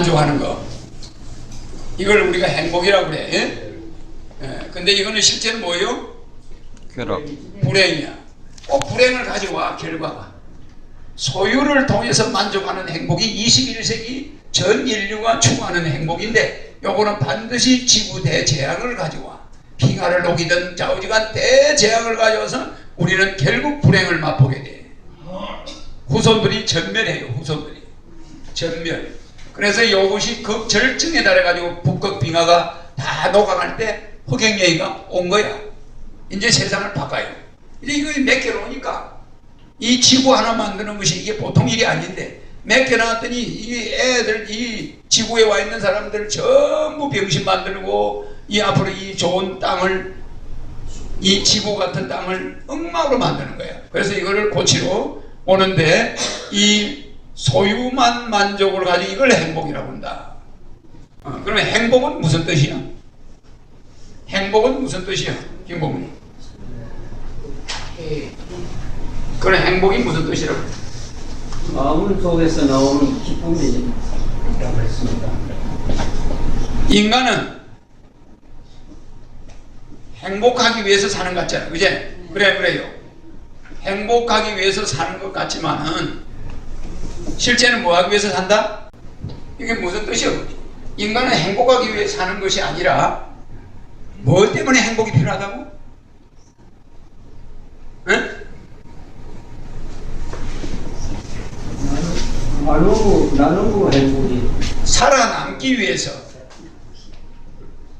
만족하는 거. 이걸 우리가 행복이라고 그래. 예? 예, 근데 이거는 실제로 뭐예요? 쾌락 불행이야. 꼭 불행을 가져와 결과가. 소유를 통해서 만족하는 행복이 21세기 전 인류가 추구하는 행복인데 요거는 반드시 지구 대재앙을 가져와. 빙하를 녹이든 좌우지간 대재앙을 가져와서 우리는 결국 불행을 맛보게 돼. 후손들이 전멸해요. 후손들이 전멸. 그래서 이것이 극절정에 달해가지고 북극 빙하가 다 녹아갈 때 흑행여의가 온 거야. 이제 세상을 바꿔요. 이제 이거 몇 개로 오니까 이 지구 하나 만드는 것이 이게 보통 일이 아닌데 몇 개 나왔더니 이 애들 이 지구에 와 있는 사람들 전부 병신 만들고 이 앞으로 이 좋은 땅을 이 지구 같은 땅을 엉망으로 만드는 거야. 그래서 이거를 고치러 오는데 이 소유만 만족을 가지고 이걸 행복이라고 한다. 어, 그러면 행복은 무슨 뜻이야? 행복은 무슨 뜻이야? 김봉훈. 그런 행복이 무슨 뜻이라고? 마음 속에서 나오는 기쁨이라고 했습니다. 인간은 행복하기 위해서 사는 것 같잖아. 그제? 그래, 그래요. 행복하기 위해서 사는 것 같지만은 실제는 뭐 하기 위해서 산다? 이게 무슨 뜻이요? 인간은 행복하기 위해 사는 것이 아니라 뭐 때문에 행복이 필요하다고? 응? 나누고 나누고 행복이 살아남기 위해서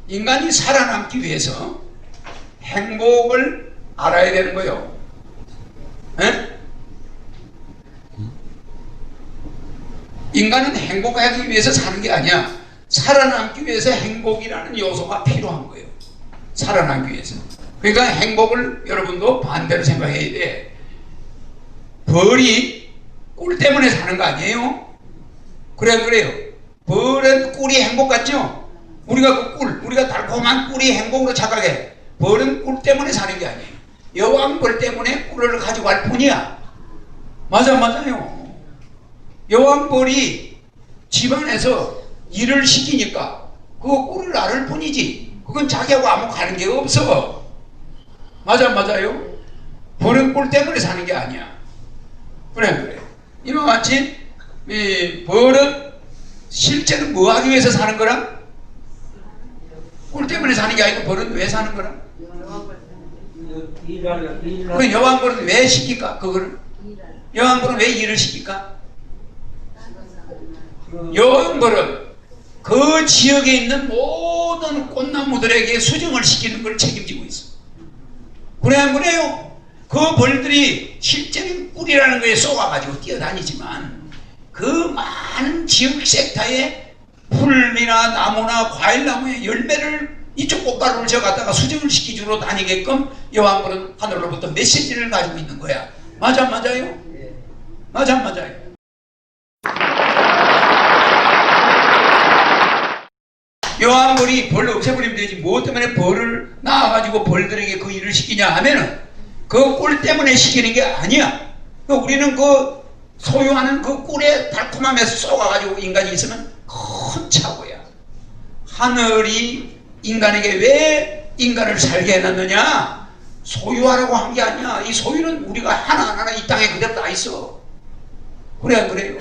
인간이 살아남기 위해서 행복을 알아야 되는 거요. 에? 인간은 행복하기 위해서 사는 게 아니야. 살아남기 위해서 행복이라는 요소가 필요한 거예요. 살아남기 위해서. 그러니까 행복을 여러분도 반대로 생각해야 돼. 벌이 꿀 때문에 사는 거 아니에요? 그래 그래요. 벌은 꿀이 행복 같죠? 우리가 그 꿀, 우리가 달콤한 꿀이 행복으로 착각해. 벌은 꿀 때문에 사는 게 아니에요. 여왕벌 때문에 꿀을 가지고 갈 뿐이야. 맞아 맞아요. 여왕벌이 집안에서 일을 시키니까 그 꿀을 나를 뿐이지. 그건 자기하고 아무 가는 게 없어. 맞아 맞아요. 벌은 꿀 때문에 사는 게 아니야. 그래 그래. 이와 같이 이 벌은 실제는 뭐 하기 위해서 사는 거라? 꿀 때문에 사는 게 아니고 벌은 왜 사는 거라? 그 여왕벌은 왜 시킬까? 그거를 여왕벌은 왜 일을 시킬까? 여왕벌은 그 지역에 있는 모든 꽃나무들에게 수정을 시키는 걸 책임지고 있어. 그래 안 그래요? 그 벌들이 실제는 꿀이라는 거에 쏘아가지고 뛰어다니지만 그 많은 지역 섹터에 풀이나 나무나 과일나무의 열매를 이쪽 꽃가루를 저 갖다가 수정을 시키주러 다니게끔 여왕벌은 하늘로부터 메시지를 가지고 있는 거야. 맞아 맞아요? 맞아 맞아요. 여왕벌이 벌을 없애버리면 되지 뭐 때문에 벌을 낳아가지고 벌들에게 그 일을 시키냐 하면은 그 꿀 때문에 시키는 게 아니야. 그 우리는 그 소유하는 그 꿀의 달콤함에서 쏘아가지고 인간이 있으면 큰 차고야. 하늘이 인간에게 왜 인간을 살게 해놨느냐? 소유하라고 한 게 아니야. 이 소유는 우리가 하나하나 이 땅에 그대로 다 있어. 그래 안 그래요?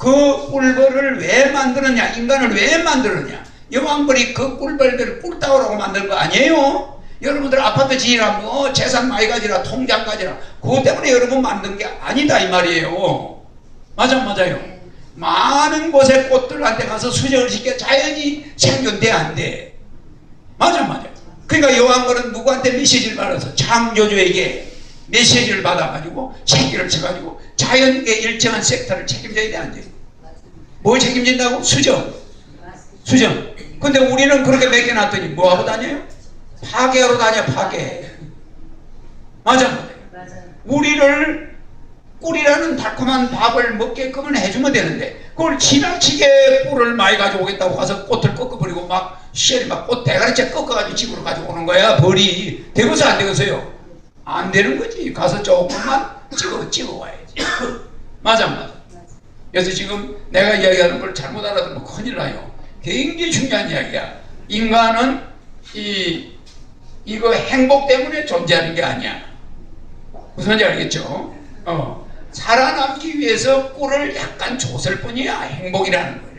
응? 그 꿀벌을 왜 만들었냐? 인간을 왜 만들었냐? 여왕벌이 그 꿀벌들을 꿀따오라고 만든 거 아니에요? 여러분들 아파트 지으라 뭐 재산 많이 가지라 통장 가지라 그것 때문에 여러분 만든 게 아니다 이 말이에요. 맞아 맞아요. 많은 곳의 꽃들한테 가서 수정을 시켜 자연이 생존돼 안 돼. 맞아 맞아. 그러니까 여왕벌은 누구한테 메시지를 받아서 창조주에게 메시지를 받아가지고 새끼를 쳐가지고 자연의 일정한 섹터를 책임져야 돼, 안 돼? 뭘 책임진다고? 수정. 수정. 근데 우리는 그렇게 맡겨놨더니 뭐하고 다녀요? 파괴하러 다녀, 파괴. 맞아. 우리를 꿀이라는 달콤한 밥을 먹게끔은 해주면 되는데 그걸 지나치게 꿀을 많이 가져오겠다고 가서 꽃을 꺾어버리고 막 씨를 막꽃 대가리째 꺾어가지고 집으로 가지고 오는 거야 벌이 되고서 안 되고서요 안 되는 거지 가서 조금만 찍어 찍어 와야지 맞아 맞아 그래서 지금 내가 이야기하는 걸 잘못 알아들으면 큰일 나요. 굉장히 중요한 이야기야. 인간은 이 이거 행복 때문에 존재하는 게 아니야. 무슨 말인지 알겠죠? 어. 살아남기 위해서 꿀을 약간 줬을 뿐이야. 행복이라는 걸.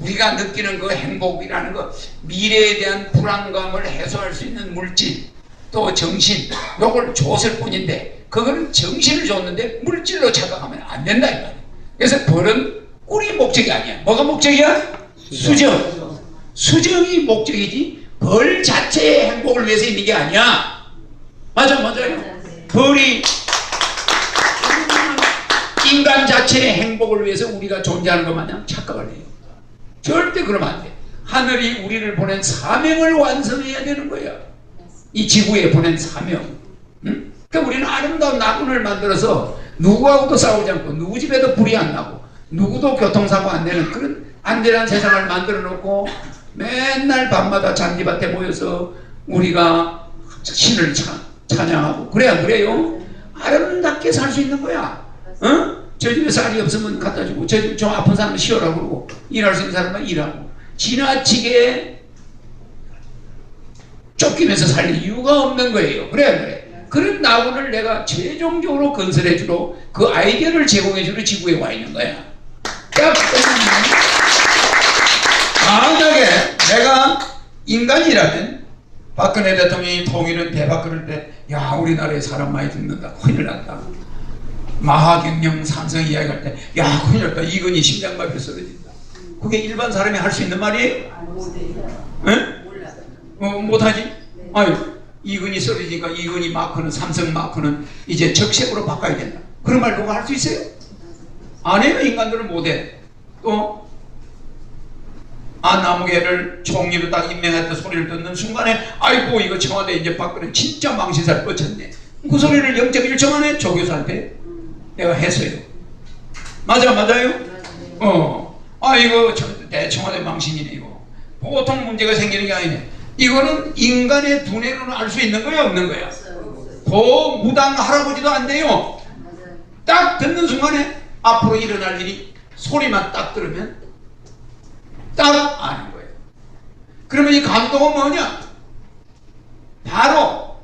우리가 느끼는 그 행복이라는 거, 미래에 대한 불안감을 해소할 수 있는 물질, 또 정신, 요걸 줬을 뿐인데, 그거는 정신을 줬는데 물질로 착각하면 안 된다, 이 말이야. 그래서 벌은 꿀이 목적이 아니야. 뭐가 목적이야? 수정. 수정이 목적이지, 벌 자체의 행복을 위해서 있는 게 아니야. 맞아, 맞아요. 벌이 인간 자체의 행복을 위해서 우리가 존재하는 것 마냥 착각을 해요. 절대 그러면 안 돼. 하늘이 우리를 보낸 사명을 완성해야 되는 거야. 이 지구에 보낸 사명. 응? 그러니까 우리는 아름다운 나군을 만들어서 누구하고도 싸우지 않고 누구 집에도 불이 안 나고 누구도 교통사고 안 되는 그런 안전한 세상을 만들어 놓고 맨날 밤마다 잔디밭에 모여서 우리가 신을 찬, 찬양하고 그래야 그래요. 아름답게 살 수 있는 거야. 어? 저 집에 쌀이 없으면 갖다 주고 저 집 좀 아픈 사람은 쉬어라 그러고 일할 수 있는 사람은 일하고 지나치게 쫓기면서 살 이유가 없는 거예요. 그래 그래. 그런 나원을 내가 최종적으로 건설해 주러 그 아이디어를 제공해 주러 지구에 와 있는 거야. 딱 만약에 내가 인간이라면 박근혜 대통령이 통일은 대박 그럴 때, 야, 우리나라에 사람 많이 죽는다. 큰일 났다. 마하경영 삼성 이야기할 때, 야, 큰일 났다. 이건희 심장마비 쓰러진다. 그게 일반 사람이 할 수 있는 말이에요? 응? 어, 못하지? 아유, 이건희 쓰러지니까 이건희 마크는, 삼성 마크는 이제 적색으로 바꿔야 된다. 그런 말 누가 할 수 있어요? 안 해요, 인간들은 못해. 또, 안나무개를 총리로 딱 임명했다 소리를 듣는 순간에 아이고 이거 청와대 이제 박근혜 진짜 망신살 뻗쳤네 그 소리를 0.1초 만에 조교수한테 내가 했어요 맞아 맞아요? 어. 아 이거 저- 내 청와대 망신이네 이거 보통 문제가 생기는 게 아니네 이거는 인간의 두뇌로는 알 수 있는 거야 없는 거야 그 무당 할아버지도 안 돼요 딱 듣는 순간에 앞으로 일어날 일이 소리만 딱 들으면 딱 아는 거예요. 그러면 이 감동은 뭐냐? 바로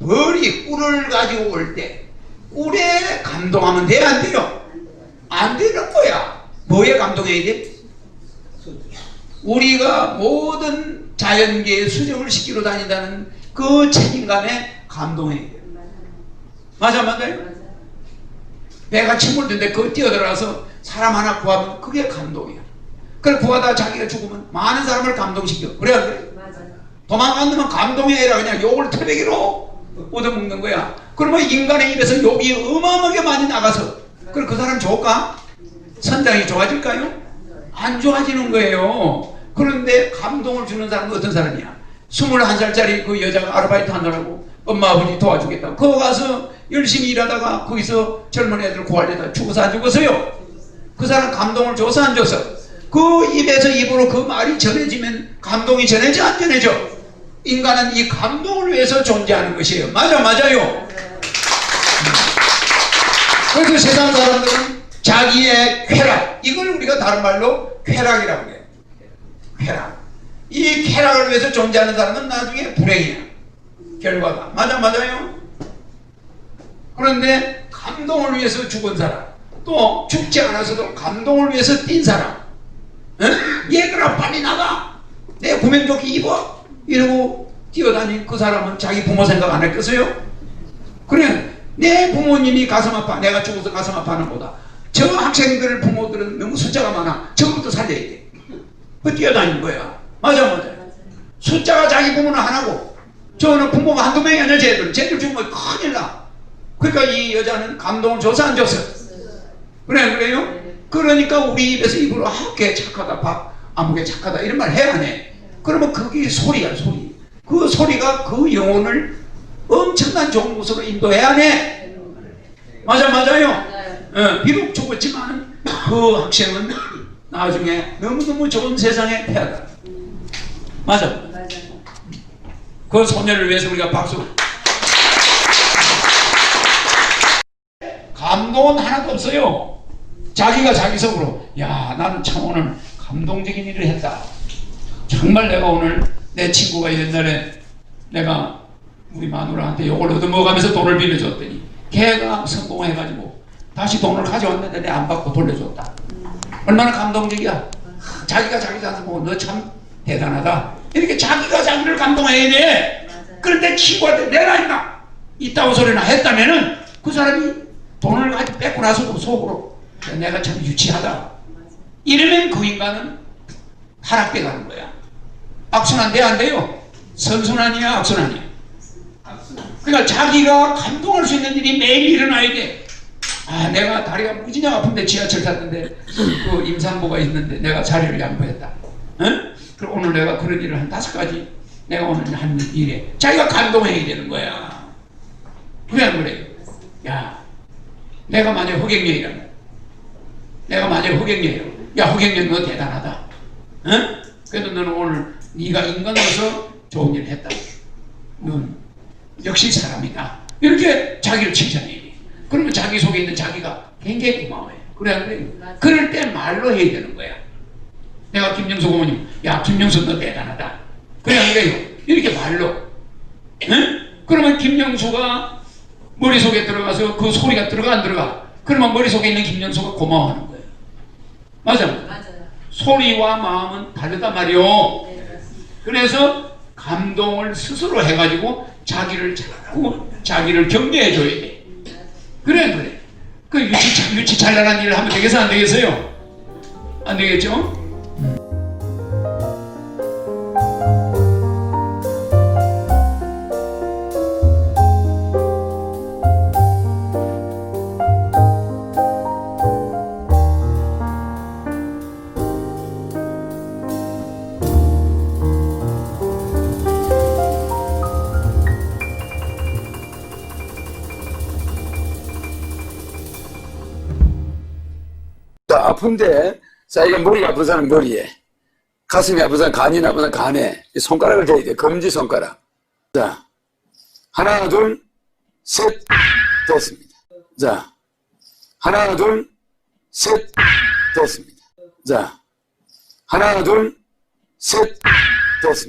벌이 꿀을 가지고 올 때 꿀에 감동하면 돼? 안 돼요? 안 되는 거야. 뭐에 감동해야 돼? 우리가 모든 자연계의 수정을 시키러 다닌다는 그 책임감에 감동해야 돼요. 맞아, 맞아요? 배가 침몰된데 그 뛰어들어가서 사람 하나 구하면 그게 감동이야. 그래 구하다 자기가 죽으면 많은 사람을 감동시켜. 그래 안 그래? 놈은 감동해라 그냥 욕을 터베기로 얻어먹는 거야. 그러면 인간의 입에서 욕이 어마어마하게 많이 나가서 그럼 그 사람 좋을까? 선장이 좋아질까요? 안 좋아지는 거예요. 그런데 감동을 주는 사람은 어떤 사람이야? 21살짜리 그 여자가 아르바이트 하느라고 엄마 아버지 도와주겠다. 그거 가서 열심히 일하다가 거기서 젊은 애들 구하려다 죽어서 안 죽었어요? 그 사람 감동을 줘서 안 줘서? 그 입에서 입으로 그 말이 전해지면 감동이 전해져 안 전해져? 인간은 이 감동을 위해서 존재하는 것이에요. 맞아 맞아요. 그래서 세상 사람들은 자기의 쾌락 이걸 우리가 다른 말로 쾌락이라고 해요. 쾌락. 이 쾌락을 위해서 존재하는 사람은 나중에 불행이야. 결과가 맞아 맞아요. 그런데 감동을 위해서 죽은 사람 또 죽지 않아서도 감동을 위해서 뛴 사람 응? 얘들아 빨리 나가 내 구명 조끼 입어 이러고 뛰어다닌 그 사람은 자기 부모 생각 안 했겠어요? 그래 내 부모님이 가슴 아파 내가 죽어서 가슴 아파하는 보다 저 학생들 부모들은 너무 숫자가 많아 저것도 살려야 돼 그 뛰어다니는 거야 맞아 맞아. 숫자가 자기 부모는 하나고 저는 부모가 한두 명이 아니야 쟤들 쟤들 죽으면 큰일 나. 그러니까 이 여자는 감동을 줘서 안 줬어 그래 그래요? 그러니까 우리 입에서 입으로 아, 걔 착하다 밥 아무개 착하다 이런 말 해야 하네 그러면 그게 소리야 소리. 그 소리가 그 영혼을 엄청난 좋은 곳으로 인도해야 하네 맞아 맞아요? 어, 비록 죽었지만 그 학생은 나중에 너무너무 좋은 세상에 태어나 맞아 그 소녀를 위해서 우리가 박수 감동은 하나도 없어요 자기가 자기 속으로 야 나는 참 오늘 감동적인 일을 했다. 정말 내가 오늘 내 친구가 옛날에 내가 우리 마누라한테 이걸 얻어먹으면서 돈을 빌려줬더니 걔가 성공해가지고 다시 돈을 가져왔는데 내 안 받고 돌려줬다. 얼마나 감동적이야. 자기가 자기 자신 보고 너 참 대단하다. 이렇게 자기가 자기를 감동해야 돼. 그런데 친구한테 내가 있나 이따고 소리나 했다면은 그 사람이 돈을 가지고 뺏고 나서도 속으로 내가 참 유치하다. 이러면 그 인간은 하락돼 가는 거야. 악순환 돼안 돼요? 선순환이야 악순환이야. 그러니까 자기가 감동할 수 있는 일이 매일 일어나야 돼. 아, 내가 다리가 무지장 아픈데 지하철 탔는데 그 임산부가 있는데 내가 자리를 양보했다. 응? 그럼 오늘 내가 그런 일을 한 다섯 가지 내가 오늘 한 일에 자기가 감동해야 되는 거야. 그래 안 그래요? 야, 내가 만약 허경영이라면 내가 만약 허경영이야. 야, 허경영 너 대단하다. 응? 그래도 너는 오늘 네가 인간으로서 좋은 일을 했다. 넌 역시 사람이다. 이렇게 자기를 칭찬해야 돼. 그러면 자기 속에 있는 자기가 굉장히 고마워해. 그래 안 그래? 맞아. 그럴 때 말로 해야 되는 거야. 내가 김영수 고모님, 야 김영수 너 대단하다. 그래 안 그래요? 이렇게 말로. 응? 그러면 김영수가 머릿속에 들어가서 그 소리가 들어가 안 들어가? 그러면 머릿속에 있는 김영수가 고마워하는 거예요. 맞아. 맞아요. 소리와 마음은 다르단 말이요. 네. 그래서 감동을 스스로 해가지고 자기를 자꾸 자기를 격려해 줘야 돼. 그래 그래. 그 유치 유치 잘나간 일을 하면 되겠어 안 되겠어요? 안 되겠죠? 자, 아픈데, 자, 이거 머리가 아픈 사람 머리에, 가슴이 아픈 사람 간이 아픈 사람 간에, 이 손가락을 대야 돼. 검지 손가락. 자, 하나, 둘, 셋, 됐습니다. 자, 하나, 둘, 셋, 됐습니다. 자, 하나, 둘, 셋, 됐습니다.